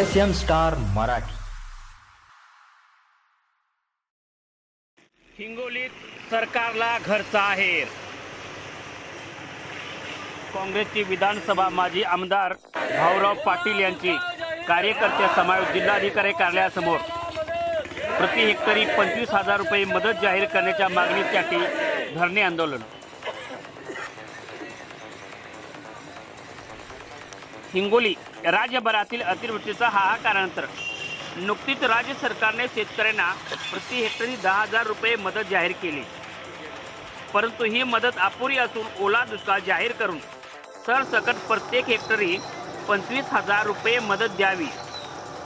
S M star Marathi. हिंगोलीत सरकारला घरचा आहेर. काँग्रेसचे विधानसभा माजी आमदार भाऊराव पाटील यांची कार्यकर्ते समावेश जिल्हाधिकारी कार्यालयासमोर प्रति हेक्टरी पंचवीस हजार रुपये मदत जाहीर करण्याच्या मागणीसाठी धरणे आंदोलन. हिंगोली राज्यभरातील अतिवृष्टीचा हाहाकारानंतर नुकतीच राज्य सरकारने शेतकऱ्यांना प्रति हेक्टरी दहा हजार रुपये मदत जाहीर केली. परंतु ही मदत अपुरी असून ओला दुष्काळ जाहीर करून सरसकट प्रत्येक हेक्टरी पंचवीस हजार रुपये मदत द्यावी.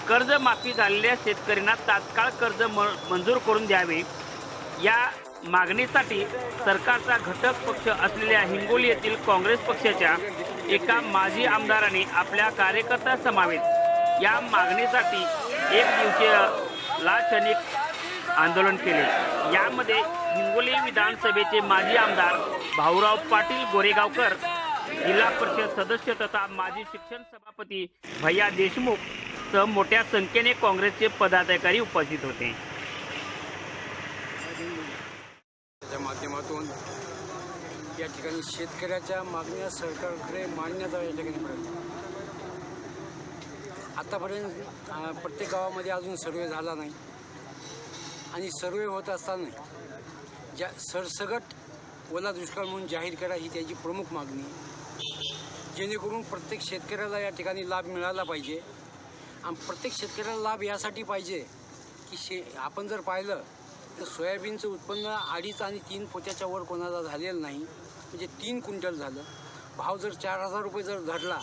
कर्जमाफी झालेल्या शेतकऱ्यांना तात्काळ कर्ज म- मंजूर करून द्यावे. या मागणीसाठी सरकारचा घटक पक्ष असलेल्या हिंगोली येथील काँग्रेस पक्षाच्या एका माजी आमदाराने आपल्या कार्यकर्ता समावेत या मागणीसाठी एक दिवसीय लाक्षणिक आंदोलन केले. यामध्ये हिंगोली विधानसभेचे माजी आमदार भाऊराव पाटील गोरेगावकर जिल्हा परिषद सदस्य तथा माजी शिक्षण सभापती भैया देशमुख सह मोठ्या संख्येने काँग्रेसचे पदाधिकारी उपस्थित होते. या ठिकाणी शेतकऱ्याच्या मागण्या सरकारकडे मांडण्याचा या ठिकाणी प्रयत्न आतापर्यंत प्रत्येक गावामध्ये अजून सर्वे झाला नाही. आणि सर्वे होत असताना ज्या सरसगट ओला दुष्काळ म्हणून जाहीर करा ही त्याची प्रमुख मागणी. आहे. जेणेकरून प्रत्येक शेतकऱ्याला या ठिकाणी लाभ मिळाला पाहिजे. आणि प्रत्येक शेतकऱ्याला लाभ यासाठी पाहिजे की शे आपण जर पाहिलं तर सोयाबीनचं उत्पन्न अडीच आणि तीन पोत्याच्या वर कोणाला झालेलं नाही. म्हणजे तीन क्विंटल झालं. भाव जर चार हजार रुपये जर धरला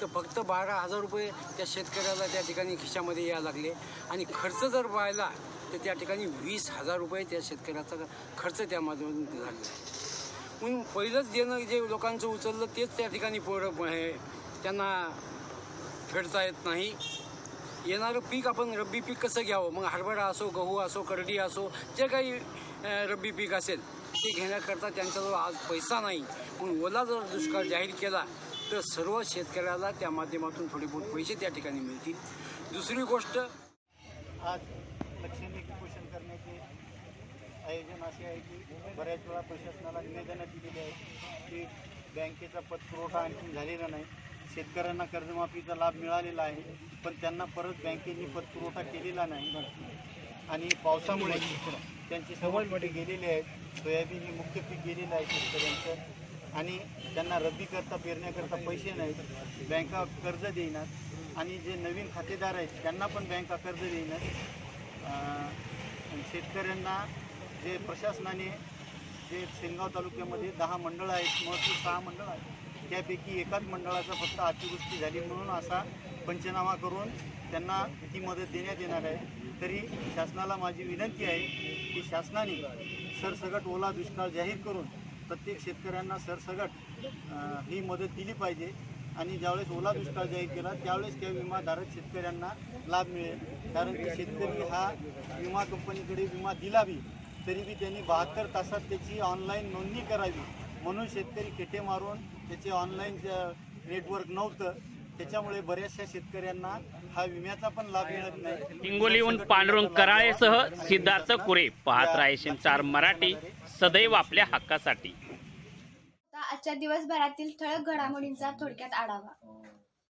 तर फक्त बारा हजार रुपये त्या शेतकऱ्याला त्या ठिकाणी खिशामध्ये यायला लागले. आणि खर्च जर पाहिला तर त्या ठिकाणी वीस हजार रुपये त्या शेतकऱ्याचा खर्च त्यामधून झाला. झालेला आहे म्हणून पहिलंच देणं जे लोकांचं उचललं तेच त्या ठिकाणी पोरं हे त्यांना फेडता येत नाही. येणारं पीक आपण रब्बी पीक कसं घ्यावं? मग हरभरा असो गहू असो करडी असो जे काही रब्बी पीक असेल ते घेण्याकरता त्यांच्याजवळ आज पैसा नाही. म्हणून ओला जर दुष्काळ जाहीर केला तर सर्व शेतकऱ्याला त्या माध्यमातून थोडे बहुत पैसे त्या ठिकाणी मिळतील. दुसरी गोष्ट आज लक्ष्मी कुपोषण करण्याचे आयोजन असे आहे की बऱ्याच वेळा प्रशासनाला निवेदनं दिलेली आहेत की बँकेचा पतपुरवठा आणखी झालेला नाही. शेतकऱ्यांना कर्जमाफीचा लाभ मिळालेला आहे पण त्यांना परत बँकेने पतपुरवठा केलेला नाही. आणि पावसामुळे त्यांची सवय मोठी गेलेली आहेत सोयाबीन हे मुख्य पीक गेलेलं आहे शेतकऱ्यांचं. आणि त्यांना रब्बी करता पेरण्याकरता पैसे नाहीत बँका कर्ज देईनात. आणि जे नवीन खातेदार आहेत त्यांना पण बँका कर्ज देईनात. शेतकऱ्यांना जे प्रशासनाने जे सेनगाव तालुक्यामध्ये दहा मंडळं आहेत महसूल सहा मंडळ आहेत त्यापैकी एकाच मंडळाचा फक्त अतिवृष्टी झाली म्हणून असा पंचनामा करून त्यांना ती मदत देण्यात येणार आहे. तरी शासनाला माझी विनंती आहे की शासनाने सरसगट ओला दुष्काळ जाहीर करून प्रत्येक शेतकऱ्यांना सरसगट ही मदत दिली पाहिजे आणि ज्यावेळेस ओला दुष्काळ जाहीर केला त्यावेळेस त्या विमाधारक शेतकऱ्यांना लाभ मिळेल. कारण की शेतकरी हा विमा कंपनीकडे विमा दिला बी तरी बी त्यांनी बहात्तर तासात त्याची ऑनलाईन नोंदणी करावी. म्हणून शेतकरी खेटे मारून त्याचे ऑनलाईन नेटवर्क नव्हतं त्याच्यामुळे बऱ्याचशा शेतकऱ्यांना हा विम्याचा पण लाभ मिळत नाही. हिंगोलीहून पांडुरंग कराळेसह सिद्धार्थ कुरे पाहत रायशिन चार मराठी सदैव आपल्या हक्कासाठी. आता आजच्या दिवसभरातील ठळक घडामोडींचा थोडक्यात आढावा.